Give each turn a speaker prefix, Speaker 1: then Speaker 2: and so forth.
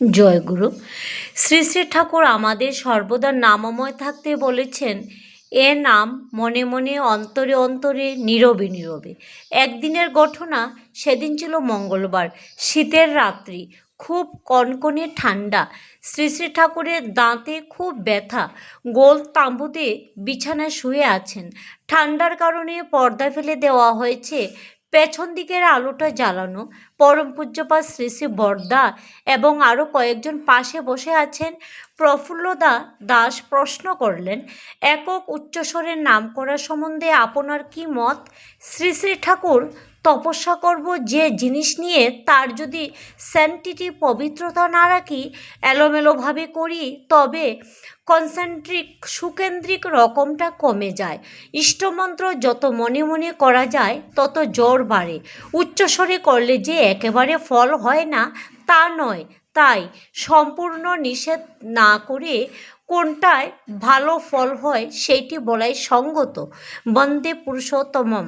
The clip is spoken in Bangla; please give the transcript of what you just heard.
Speaker 1: জয়গুরু শ্রী শ্রী ঠাকুর আমাদের সর্বদা নামময় থাকতে বলেছেন, এ নাম মনে মনে অন্তরে অন্তরে নীরবে নীরবে। একদিনের ঘটনা, সেদিন ছিল মঙ্গলবার, শীতের রাত্রি, খুব কনকনে ঠান্ডা। শ্রী শ্রী ঠাকুরের দাঁতে খুব ব্যথা, গোল তাঁবুতে বিছানায় শুয়ে আছেন। ঠান্ডার কারণে পর্দা ফেলে দেওয়া হয়েছে পেছন দিকের আলোটা জ্বালানো, পরম পূজ্যপাত শ্রী শ্রী বরদা এবং আরও কয়েকজন পাশে বসে আছেন প্রফুল্লদা দাস প্রশ্ন করলেন, একক উচ্চস্বরের নাম করা সম্বন্ধে আপনার কি মত? শ্রী শ্রী ঠাকুর তপস্যা করব যে জিনিস নিয়ে তার যদি স্যান্টিটি পবিত্রতা না রাখি, এলোমেলোভাবে করি, তবে কনসেন্ট্রিক সুকেন্দ্রিক রকমটা কমে যায়। ইষ্টমন্ত্র যত মনে মনে করা যায়, তত জোর বাড়ে। উচ্চস্বরে করলে যে একেবারে ফল হয় না, তা নয়। তাই সম্পূর্ণ নিষেধ না করে কোনটায় ভালো ফল হয় সেইটি বলাই সঙ্গত। বন্দে পুরুষোত্তমম।